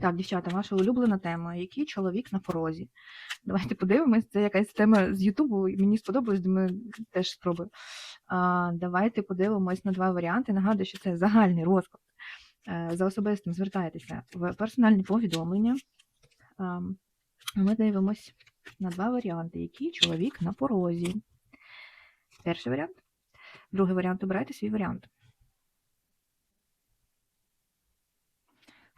Так, дівчата, ваша улюблена тема. Який чоловік на порозі? Давайте подивимось. Це якась тема з Ютубу. Мені сподобалось, думаю, теж спробую. А, давайте подивимось на два варіанти. Нагадую, що це загальний розклад. Е, За особистим звертайтеся в персональні повідомлення. Ми дивимось на два варіанти. Який чоловік на порозі? Перший варіант. Другий варіант. Обирайте свій варіант.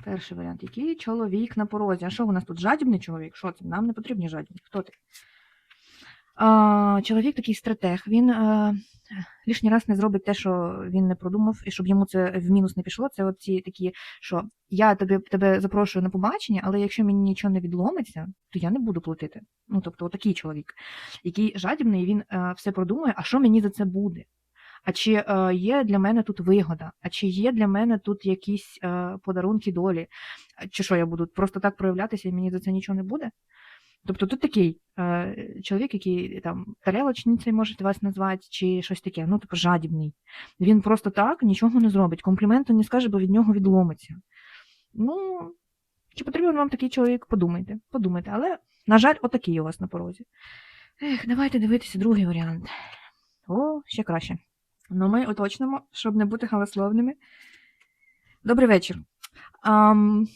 Перший варіант. Який чоловік на порозі? А що у нас тут? Жадібний чоловік? Що це? Нам не потрібні жадібні. Хто ти? А, чоловік такий стратег. Він а, лишній раз не зробить те, що він не продумав, і щоб йому це в мінус не пішло. Це оці такі, що я тебе, тебе запрошую на побачення, але якщо мені нічого не відломиться, то я не буду платити. Ну, тобто, отакий чоловік, який жадібний, він а, все продумує, а що мені за це буде? А чи е, є для мене тут вигода? А чи є для мене тут якісь е, подарунки долі? Чи що я буду просто так проявлятися і мені за це нічого не буде? Тобто тут такий е, чоловік, який там тарелочницею можуть вас назвати, чи щось таке, ну, типу, жадібний. Він просто так нічого не зробить, компліменту не скаже, бо від нього відломиться. Ну, чи потрібен вам такий чоловік? Подумайте, подумайте. Але, на жаль, отакий у вас на порозі. Ех, давайте дивитися другий варіант. О, ще краще. Ну, ми уточнимо, щоб не бути галасловними. Добрий вечір. Ам,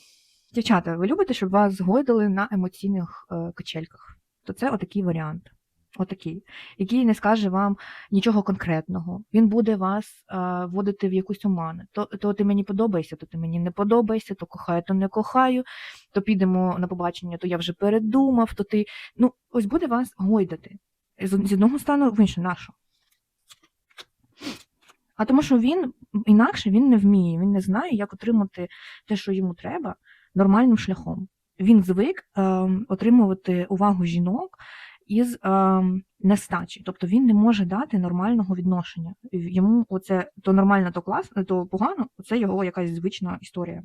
дівчата, ви любите, щоб вас згойдали на емоційних е, качельках? То це отакий варіант. Отакий, який не скаже вам нічого конкретного. Він буде вас е, вводити в якусь оману. То, то ти мені подобаєшся, то ти мені не подобаєшся, то кохаю, то не кохаю, то підемо на побачення, то я вже передумав, то ти. Ну, ось буде вас гойдати. З, з одного стану в інше, нашу. А тому, що він інакше він не вміє, він не знає, як отримати те, що йому треба, нормальним шляхом. Він звик е, отримувати увагу жінок із е, нестачі. Тобто він не може дати нормального відношення. Йому оце то нормально, то класно, то погано, це його якась звична історія.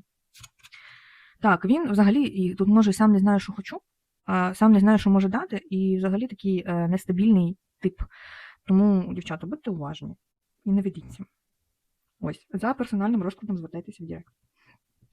Так, він взагалі і тут може сам не знає, що хочу, а сам не знає, що може дати, і взагалі такий е, нестабільний тип. Тому, дівчата, будьте уважні і не ведіться. Ось, за персональним розкладом звертайтеся в Директ.